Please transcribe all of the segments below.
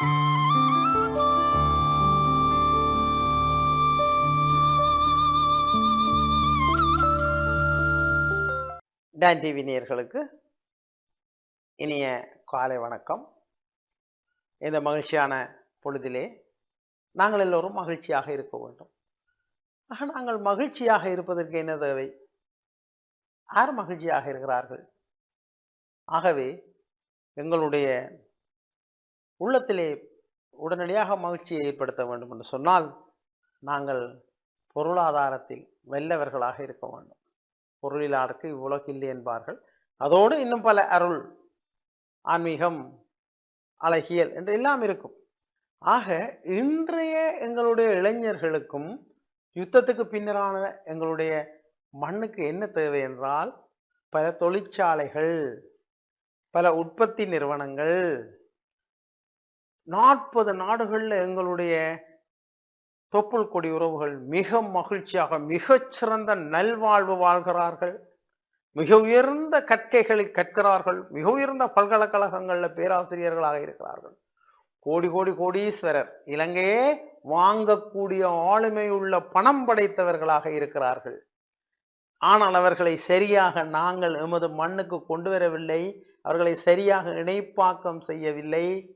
Don TV நேயர்களுக்கு இனிய காலை வணக்கம். இந்த மகிழ்ச்சியான பொழுதிலே நாங்கள் எல்லோரும் மகிழ்ச்சியாக இருக்க வேண்டும். ஆக நாங்கள் மகிழ்ச்சியாக இருப்பதற்கு என்ன தேவை? யார் மகிழ்ச்சியாக இருக்கிறார்கள்? ஆகவே எங்களுடைய உள்ளத்திலே உடனடியாக மகிழ்ச்சியை ஏற்படுத்த வேண்டும் என்று சொன்னால் நாங்கள் பொருளாதாரத்தில் வெல்லவர்களாக இருக்க வேண்டும். பொருளிலாருக்கு இவ்வுலகில்லை என்பார்கள். அதோடு இன்னும் பல அருள் ஆன்மீகம் அழகியல் என்று எல்லாம் இருக்கும். ஆக இன்றைய எங்களுடைய இளைஞர்களுக்கும் யுத்தத்துக்கு பின்னரான எங்களுடைய மண்ணுக்கு என்ன தேவை என்றால் பல தொழிற்சாலைகள் பல உற்பத்தி நிறுவனங்கள் நாற்பது நாடுகளில் எங்களுடைய தொப்புள் கொடி உறவுகள் மிக மகிழ்ச்சியாக மிகச்சிறந்த நல்வாழ்வு வாழ்கிறார்கள். மிக உயர்ந்த கற்கைகளை கற்கிறார்கள். மிக உயர்ந்த பல்கலைக்கழகங்களில் பேராசிரியர்களாக இருக்கிறார்கள். கோடி கோடி கோடீஸ்வரர் இலங்கையே வாங்கக்கூடிய ஆளுமை உள்ள பணம் படைத்தவர்களாக இருக்கிறார்கள். ஆனால் அவர்களை சரியாக நாங்கள் எமது மண்ணுக்கு கொண்டு வரவில்லை. அவர்களை சரியாக இணைப்பாக்கம் செய்யவில்லை.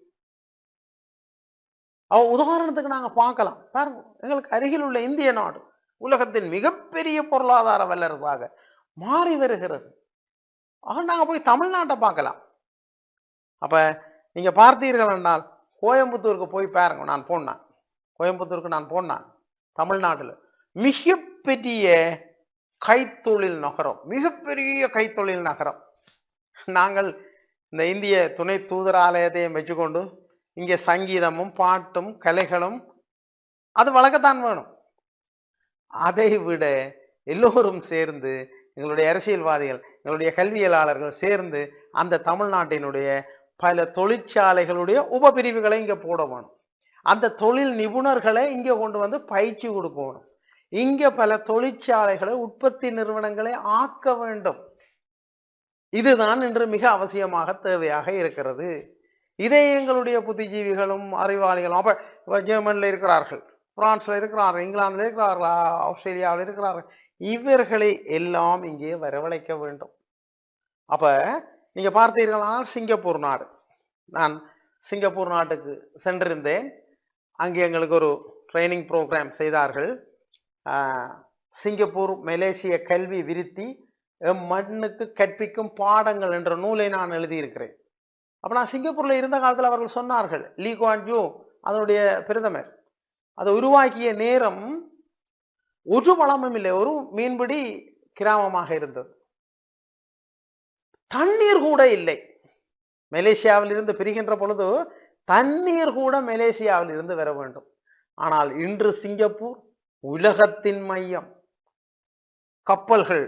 அவ உதாரணத்துக்கு நாங்க பார்க்கலாம். பாருங்க எங்களுக்கு அருகில் உள்ள இந்திய நாடு உலகத்தின் மிகப்பெரிய பொருளாதார வல்லரசாக மாறி வருகிறது. ஆக நாங்கள் போய் தமிழ்நாட்டை பார்க்கலாம். அப்ப நீங்க பார்த்தீர்கள் என்றால் கோயம்புத்தூருக்கு போய் பாருங்க நான் போனேன். கோயம்புத்தூருக்கு நான் போனேன் தமிழ்நாட்டில். மிகப்பெரிய கைத்தொழில் நகரம் மிகப்பெரிய கைத்தொழில் நகரம். நாங்கள் இந்த இந்திய துணை தூதராலயத்தையும் வச்சுக்கொண்டு இங்கே சங்கீதமும் பாட்டும் கலைகளும் அது வழக்கத்தான் வேணும். அதை விட எல்லோரும் சேர்ந்து எங்களுடைய அரசியல்வாதிகள் எங்களுடைய கல்வியலாளர்கள் சேர்ந்து அந்த தமிழ்நாட்டினுடைய பல தொழிற்சாலைகளுடைய உபபிரிவுகளை இங்கே போட வேணும். அந்த தொழில் நிபுணர்களை இங்கே கொண்டு வந்து பயிற்சி கொடுக்கணும் இங்கே பல தொழிற்சாலைகளை உற்பத்தி நிறுவனங்களை ஆக்க வேண்டும். இதுதான் இன்று மிக அவசியமாக தேவையாக இருக்கிறது. இதை எங்களுடைய புத்திஜீவிகளும் அறிவாளிகளும் அப்போ ஜெர்மனில் இருக்கிறார்கள் பிரான்ஸில் இருக்கிறார்கள் இங்கிலாந்தில் இருக்கிறார்கள் ஆஸ்திரேலியாவில் இருக்கிறார்கள். இவர்களை எல்லாம் இங்கே வரவழைக்க வேண்டும். அப்போ நீங்கள் பார்த்தீர்களானால் சிங்கப்பூர் நாடு. நான் சிங்கப்பூர் நாட்டுக்கு சென்றிருந்தேன். அங்கே எங்களுக்கு ஒரு ட்ரைனிங் ப்ரோக்ராம் செய்தார்கள். சிங்கப்பூர் மலேசிய கல்வி விருத்தி எம் மண்ணுக்கு கற்பிக்கும் பாடங்கள் என்ற நூலை நான் எழுதியிருக்கிறேன். அப்போ நான் சிங்கப்பூர்ல இருந்த காலத்துல அவர்கள் சொன்னார்கள் லீ குவான் யூ அதனுடைய பிரதமர். அதை உருவாக்கிய நேரம் ஒரு வளமும் இல்லை ஒரு மீன்பிடி கிராமமாக இருந்தது. தண்ணீர் கூட இல்லை. மலேசியாவில் இருந்து பிரிகின்ற பொழுது தண்ணீர் கூட மலேசியாவில் இருந்து வர வேண்டும். ஆனால் இன்று சிங்கப்பூர் உலகத்தின் மையம். கப்பல்கள்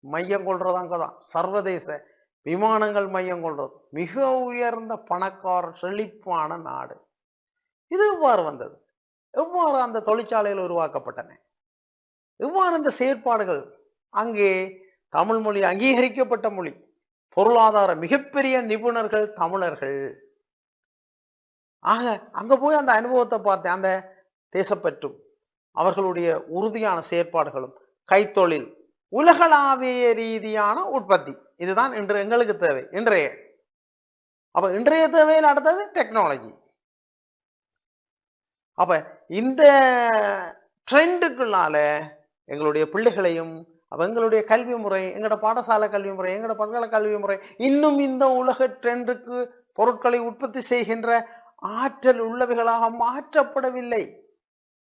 மையம் கொள்றது அங்கதான் சர்வதேச விமானங்கள் மையம் கொண்டது. மிக உயர்ந்த பணக்கார செழிப்பான நாடு. இது எவ்வாறு வந்தது? எவ்வாறு அந்த தொழிற்சாலைகள் உருவாக்கப்பட்டன? எவ்வாறு இந்த செயற்பாடுகள்? அங்கே தமிழ் மொழி அங்கீகரிக்கப்பட்ட மொழி. பொருளாதார மிகப்பெரிய நிபுணர்கள் தமிழர்கள். ஆக அங்க போய் அந்த அனுபவத்தை பார்த்தேன். அந்த தேசப்பற்றும் அவர்களுடைய உறுதியான செயற்பாடுகளும் கைத்தொழில் உலகளாவிய ரீதியான உற்பத்தி. இதுதான் இன்று எங்களுக்கு தேவை. இன்றைய. அப்ப இன்றைய தேவையில் அடுத்தது டெக்னாலஜி அப்ப இந்த ட்ரெண்டுக்குள்ளால எங்களுடைய பிள்ளைகளையும் அப்ப எங்களுடைய கல்வி முறை எங்களோட பாடசாலை கல்வி முறை எங்களோட பல்கலை கல்வி முறை இன்னும் இந்த உலக ட்ரெண்டுக்கு பொருட்களை உற்பத்தி செய்கின்ற ஆற்றல் உள்ளவைகளாக மாற்றப்படவில்லை.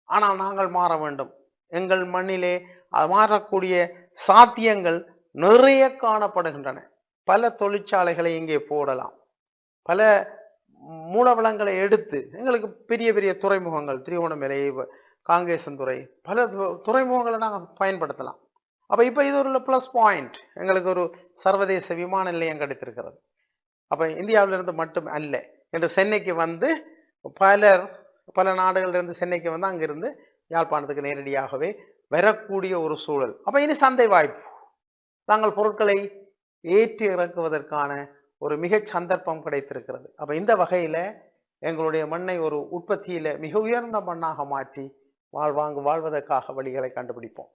ஆனால் நாங்கள் மாற வேண்டும். எங்கள் மண்ணிலே மாறக்கூடிய சாத்தியங்கள் நிறைய காணப்படுகின்றன. பல தொழிற்சாலைகளை இங்கே போடலாம். பல மூலவளங்களை எடுத்து எங்களுக்கு பெரிய பெரிய துறைமுகங்கள் திருவோணமலை காங்கேசன் துறை பல துறைமுகங்களை நாங்கள் பயன்படுத்தலாம். அப்போ இப்போ இது ஒரு ப்ளஸ் பாயிண்ட் எங்களுக்கு ஒரு சர்வதேச விமான நிலையம் கிடைத்திருக்கிறது. அப்போ இந்தியாவிலிருந்து மட்டும் அல்ல என்று சென்னைக்கு வந்து பலர் பல நாடுகளிலிருந்து சென்னைக்கு வந்து அங்கிருந்து யாழ்ப்பாணத்துக்கு நேரடியாகவே வரக்கூடிய ஒரு சூழல். அப்ப இனி சந்தை வாய்ப்பு. தாங்கள் பொருட்களை ஏற்றி இறக்குவதற்கான ஒரு மிகச் சந்தர்ப்பம் கிடைத்திருக்கிறது. அப்ப இந்த வகையில எங்களுடைய மண்ணை ஒரு உற்பத்தியில மிக உயர்ந்த மண்ணாக மாற்றி வாழ்வாங்கு வாழ்வதற்காக வழிகளை கண்டுபிடிப்போம்.